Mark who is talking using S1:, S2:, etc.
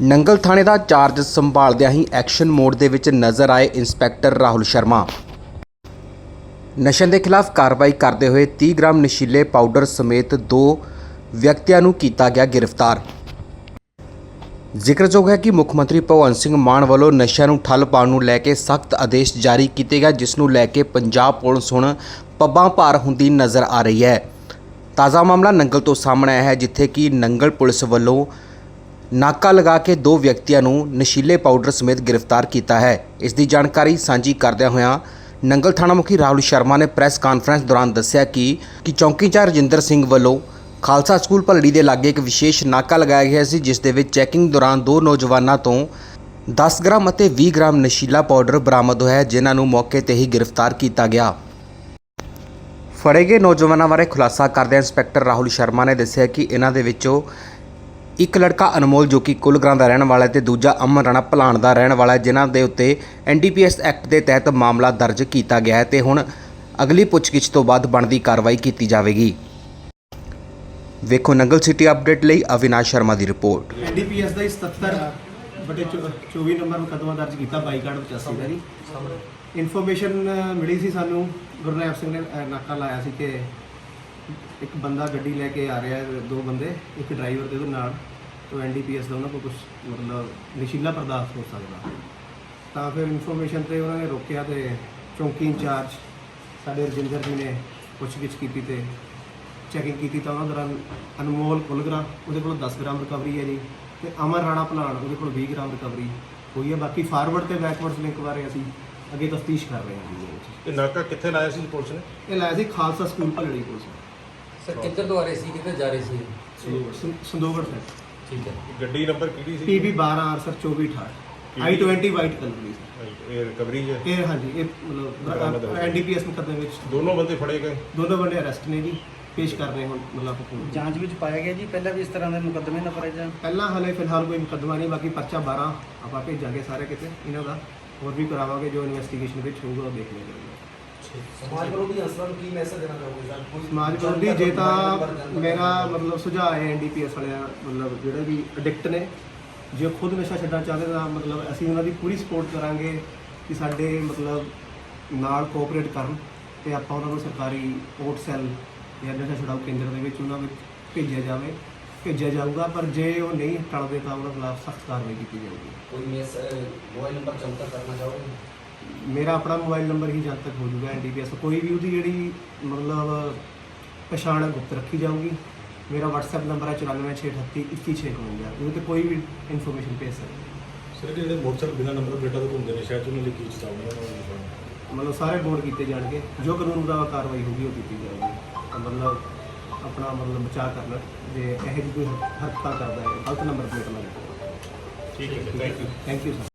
S1: ਨੰਗਲ ਥਾਣੇ ਦਾ ਚਾਰਜ ਸੰਭਾਲਦਿਆਂ ਹੀ ਐਕਸ਼ਨ ਮੋਡ ਦੇ ਵਿੱਚ ਨਜ਼ਰ ਆਏ ਇੰਸਪੈਕਟਰ ਰਾਹੁਲ ਸ਼ਰਮਾ। ਨਸ਼ਿਆਂ ਦੇ ਖਿਲਾਫ ਕਾਰਵਾਈ ਕਰਦੇ ਹੋਏ 30 ਗ੍ਰਾਮ ਨਸ਼ੀਲੇ ਪਾਊਡਰ ਸਮੇਤ ਦੋ ਵਿਅਕਤੀਆਂ ਨੂੰ ਕੀਤਾ ਗਿਆ ਗ੍ਰਿਫਤਾਰ। ਜ਼ਿਕਰਯੋਗ ਹੈ ਕਿ ਮੁੱਖ ਮੰਤਰੀ ਭਗਵੰਤ ਸਿੰਘ ਮਾਨ ਵੱਲੋਂ ਨਸ਼ਿਆਂ ਨੂੰ ਠੱਲ ਪਾਉਣ ਨੂੰ ਲੈ ਕੇ ਸਖਤ ਆਦੇਸ਼ ਜਾਰੀ ਕੀਤੇ ਗਏ, ਜਿਸ ਨੂੰ ਲੈ ਕੇ ਪੰਜਾਬ ਪੁਲਿਸ ਹੁਣ ਪੱਬਾਂ ਭਾਰ ਹੁੰਦੀ ਨਜ਼ਰ ਆ ਰਹੀ ਹੈ। ਤਾਜ਼ਾ ਮਾਮਲਾ ਨੰਗਲ ਤੋਂ ਸਾਹਮਣੇ ਆਇਆ ਹੈ, ਜਿੱਥੇ ਕਿ ਨੰਗਲ ਪੁਲਿਸ ਵੱਲੋਂ ਨਾਕਾ ਲਗਾ ਕੇ ਦੋ ਵਿਅਕਤੀਆਂ ਨੂੰ ਨਸ਼ੀਲੇ ਪਾਊਡਰ ਸਮੇਤ ਗ੍ਰਿਫਤਾਰ ਕੀਤਾ ਹੈ। ਇਸ ਦੀ ਜਾਣਕਾਰੀ ਸਾਂਝੀ ਕਰਦਿਆਂ ਹੋਇਆਂ ਨੰਗਲ ਥਾਣਾ ਮੁਖੀ ਰਾਹੁਲ ਸ਼ਰਮਾ ਨੇ ਪ੍ਰੈਸ ਕਾਨਫਰੰਸ ਦੌਰਾਨ ਦੱਸਿਆ ਕਿ ਕਿ ਚੌਂਕੀਦਾਰ ਰਜਿੰਦਰ ਸਿੰਘ ਵੱਲੋਂ ਖਾਲਸਾ ਸਕੂਲ ਭਲੜੀ ਦੇ ਲਾਗੇ ਇੱਕ ਵਿਸ਼ੇਸ਼ ਨਾਕਾ ਲਗਾਇਆ ਗਿਆ ਸੀ, ਜਿਸ ਦੇ ਵਿੱਚ ਚੈਕਿੰਗ ਦੌਰਾਨ ਦੋ ਨੌਜਵਾਨਾਂ ਤੋਂ 10 ਗ੍ਰਾਮ ਅਤੇ 20 ਗ੍ਰਾਮ ਨਸ਼ੀਲਾ ਪਾਊਡਰ ਬਰਾਮਦ ਹੋਇਆ, ਜਿਨ੍ਹਾਂ ਨੂੰ ਮੌਕੇ ਤੇ ਹੀ ਗ੍ਰਿਫਤਾਰ ਕੀਤਾ ਗਿਆ। ਫੜੇ ਗਏ ਨੌਜਵਾਨਾਂ ਬਾਰੇ ਖੁਲਾਸਾ ਕਰਦਿਆਂ ਇੰਸਪੈਕਟਰ ਰਾਹੁਲ ਸ਼ਰਮਾ ਨੇ ਦੱਸਿਆ ਕਿ ਇਹਨਾਂ ਦੇ ਵਿੱਚੋਂ ਇੱਕ ਲੜਕਾ ਅਨਮੋਲ ਜੋ ਕਿ ਕੁਲਗਰਾਂ ਦਾ ਰਹਿਣ ਵਾਲਾ ਹੈ ਤੇ ਦੂਜਾ ਅਮਨ ਰਾਣਾ ਭਲਾਣ ਦਾ ਰਹਿਣ ਵਾਲਾ ਹੈ ਜਿਨ੍ਹਾਂ ਦੇ ਉੱਤੇ ਐਨਡੀਪੀਐਸ ਐਕਟ ਦੇ ਤਹਿਤ ਮਾਮਲਾ ਦਰਜ ਕੀਤਾ ਗਿਆ ਹੈ ਤੇ ਹੁਣ ਅਗਲੀ ਪੁੱਛਗਿੱਛ ਤੋਂ ਬਾਅਦ ਬਣਦੀ ਕਾਰਵਾਈ ਕੀਤੀ ਜਾਵੇਗੀ। ਵੇਖੋ ਨੰਗਲ ਸਿਟੀ ਅਪਡੇਟ ਲਈ ਅਵਿਨਾਸ਼ ਸ਼ਰਮਾ ਦੀ ਰਿਪੋਰਟ।
S2: ਐਨਡੀਪੀਐਸ ਦਾ ਹੀ 77 ਬਟੇ ਚੌ- 24 ਨੰਬਰ ਮੁਕੱਦਮਾ ਦਰਜ ਕੀਤਾ ਬਾਈਕਾਟ 85 ਦਾ ਜੀ। ਇਨਫੋਰਮੇਸ਼ਨ ਮਿਲੀ ਸੀ ਸਾਨੂੰ ਗੁਰਨਾਮ ਸਿੰਘ ਨੇ ਨਾਕਾ ਲਾਇਆ ਸੀ ਕਿ ਇੱਕ ਬੰਦਾ ਗੱਡੀ ਲੈ ਕੇ ਆ ਰਿਹਾ ਹੈ, ਦੋ ਬੰਦੇ ਇੱਕ ਡਰਾਈਵਰ ਤੇ ਉਹਦੇ ਨਾਲ ਤੋਂ ਐਨਡੀਪੀਐਸ ਦਾ ਉਹਨਾਂ ਕੋਲ ਕੁਝ ਮਤਲਬ ਨਸ਼ੀਲਾ ਪਦਾਰਥ ਹੋ ਸਕਦਾ। ਤਾਂ ਫਿਰ ਇਨਫੋਰਮੇਸ਼ਨ ਤੇ ਉਹਨਾਂ ਨੇ ਰੋਕਿਆ ਤੇ ਚੌਂਕੀ ਇੰਚਾਰਜ ਸਾਡੇ ਰਜਿੰਦਰ ਜੀ ਨੇ ਪੁੱਛਗਿੱਛ ਕੀਤੀ ਤੇ ਚੈਕਿੰਗ ਕੀਤੀ ਤਾਂ ਉਹਨਾਂ ਦੌਰਾਨ ਅਨਮੋਲ ਕੁਲਗਰਾ ਉਹਦੇ ਕੋਲ 10 ਗ੍ਰਾਮ ਰਿਕਵਰੀ ਹੈ ਜੀ ਤੇ ਅਮਰ ਰਾਣਾ ਭਲਾਣ ਉਹਦੇ ਕੋਲ 20 ਗ੍ਰਾਮ ਰਿਕਵਰੀ ਹੋਈ ਹੈ। ਬਾਕੀ ਫਾਰਵਰਡ ਤੇ ਬੈਕਵਰਡ ਲਿੰਕ ਬਾਰੇ ਅਸੀਂ ਅੱਗੇ ਤਫਤੀਸ਼ ਕਰ ਰਹੇ ਹਾਂ ਜੀ। ਇਹਦੇ ਵਿੱਚ।
S3: ਇਹ ਨਾਕਾ ਕਿੱਥੇ ਲਾਇਆ ਸੀ ਪੁਲਿਸ ਨੇ?
S2: ਇਹ ਲਾਇਆ ਸੀ ਖਾਲਸਾ ਸਕੂਲ ਭਲੜੀ ਕੋਲ
S4: ਸਰ ਕਿੱਧਰ ਤੋਂ ਆ ਰਹੇ ਸੀ ਕਿੱਧਰ ਜਾ ਰਹੇ ਸੀ?
S2: ਸੀ ਸੰਦੋਗੜ ਹੈ
S4: ਠੀਕ ਹੈ।
S3: ਗੱਡੀ ਨੰਬਰ ਕਿਹੜੀ ਸੀ?
S2: ਪੀਬੀ 12 ਆਰਸਰ 2468 i20 ਵਾਈਟ ਕਲਰ ਦੀ ਸੀ।
S3: ਇਹ ਰਿਕਵਰੀ ਹੈ?
S2: ਇਹ ਹਾਂਜੀ ਇਹ ਮਤਲਬ। ਐਨਡੀਪੀਐਸ ਮੁਕੱਦਮੇ ਵਿੱਚ।
S3: ਦੋਨੋਂ ਬੰਦੇ ਫੜੇ ਗਏ?
S2: ਦੋਨੋਂ ਬੰਦੇ ਅਰੈਸਟ ਨੇ ਜੀ ਪੇਸ਼ ਕਰ ਰਹੇ ਹੁਣ ਮਤਲਬ ਹੁਕਮ
S5: ਜਾਂਚ ਵਿੱਚ ਪਾਇਆ ਗਿਆ ਜੀ ਪਹਿਲਾਂ ਵੀ ਇਸ ਤਰ੍ਹਾਂ ਦੇ ਮੁਕੱਦਮੇ ਨਾ ਭਰੇ ਜਾਣ।
S2: ਪਹਿਲਾਂ ਹਲੇ ਫਿਲਹਾਲ ਕੋਈ ਮੁਕੱਦਮਾ ਨਹੀਂ ਬਾਕੀ ਪਰਚਾ 12 ਆਪਾਂ ਭੇਜਾਂਗੇ ਸਾਰੇ ਕਿਤੇ ਇਹਨਾਂ ਦਾ। ਹੋਰ ਵੀ ਕਰਾਵਾਂਗੇ ਜੋ ਇਨਵੈਸਟੀਗੇਸ਼ਨ ਵਿੱਚ ਹੋਊਗਾ ਉਹ ਦੇਖ ਲਿਆ ਜਾਊਗਾ।
S5: ਸਮਾਜ ਵਿਰੋਧੀ ਅਨਸਰਾਂ ਨੂੰ ਕੀ ਮੈਸੇਜ ਦੇਣਾ ਚਾਹੋਗੇ ਸਰ? ਕੋਈ
S2: ਸਮਾਜ ਵਿਰੋਧੀ ਜੇ ਤਾਂ ਮੇਰਾ ਮਤਲਬ ਸੁਝਾਅ ਹੈ ਐਨਡੀਪੀਐਸ ਵਾਲਿਆਂ ਮਤਲਬ ਜਿਹੜੇ ਵੀ ਐਡਿਕਟ ਨੇ ਜੇ ਖੁਦ ਨਸ਼ਾ ਛੱਡਣਾ ਚਾਹਦੇ ਤਾਂ ਮਤਲਬ ਅਸੀਂ ਉਹਨਾਂ ਦੀ ਪੂਰੀ ਸਪੋਰਟ ਕਰਾਂਗੇ ਕਿ ਸਾਡੇ ਮਤਲਬ ਨਾਲ ਕੋਆਪਰੇਟ ਕਰਨ ਤੇ ਆਪਾਂ ਉਹਨਾਂ ਨੂੰ ਸਰਕਾਰੀ ਓਟ ਸੈੱਲ ਜਾਂ ਨਸ਼ਾ ਛੁਡਾਊ ਕੇਂਦਰ ਦੇ ਵਿੱਚ ਉਹਨਾਂ ਵਿੱਚ ਭੇਜਿਆ ਜਾਵੇ ਭੇਜਿਆ ਜਾਊਗਾ ਪਰ ਜੇ ਉਹ ਨਹੀਂ ਟਲਦੇ ਤਾਂ ਉਹਨਾਂ ਖਿਲਾਫ ਸਖਤ ਕਾਰਵਾਈ ਕੀਤੀ ਜਾਊਗੀ।
S5: ਕੋਈ ਮੈਸ ਮੋਬਾਈਲ ਨੰਬਰ ਜਮਤਾ ਕਰਨਾ ਚਾਹੋਗੇ?
S2: ਮੇਰਾ ਆਪਣਾ ਮੋਬਾਈਲ ਨੰਬਰ ਹੀ ਜਦ ਤੱਕ ਹੋ ਜਾਊਗਾ ਐਨਡੀਪੀਐਸ ਕੋਈ ਵੀ ਉਹਦੀ ਜਿਹੜੀ ਮਤਲਬ ਪਛਾਣ ਹੈ ਗੁਪਤ ਰੱਖੀ ਜਾਊਗੀ। ਮੇਰਾ WhatsApp ਨੰਬਰ ਹੈ 9468321652 ਉਹਦੇ ਤੇ ਕੋਈ ਵੀ ਇਨਫੋਰਮੇਸ਼ਨ ਭੇਜ ਸਕਦੇ।
S3: ਸਰ ਜਿਹੜੇ ਮੋਟਰਸਾਈਕਲ ਬਿਨਾ ਨੰਬਰ ਪਲੇਟਾਂ ਤੋਂ ਘੁੰਮਦੇ ਨੇ ਸ਼ਾਇਦ ਉਹਨਾਂ ਲਈ ਕੀ ਚੇਤਾਵਨੀ
S2: ਮਤਲਬ ਸਾਰੇ ਬੋਰਡ ਕੀਤੇ ਜਾਣਗੇ। ਜੋ ਕਾਨੂੰਨ ਦਾ ਕਾਰਵਾਈ ਹੋਊਗੀ ਉਹ ਕੀਤੀ ਜਾਊਗੀ। ਤਾਂ ਮਤਲਬ ਆਪਣਾ ਮਤਲਬ ਬਚਾਅ ਕਰਨਾ ਜੇ ਇਹੋ ਜਿਹੀ ਕੋਈ ਹਰਕਤਾਂ ਕਰਦਾ ਹੈ ਗਲਤ ਨੰਬਰ ਪਲੇਟ ਨਾਲ
S3: ਠੀਕ ਹੈ thank you
S2: thank you sir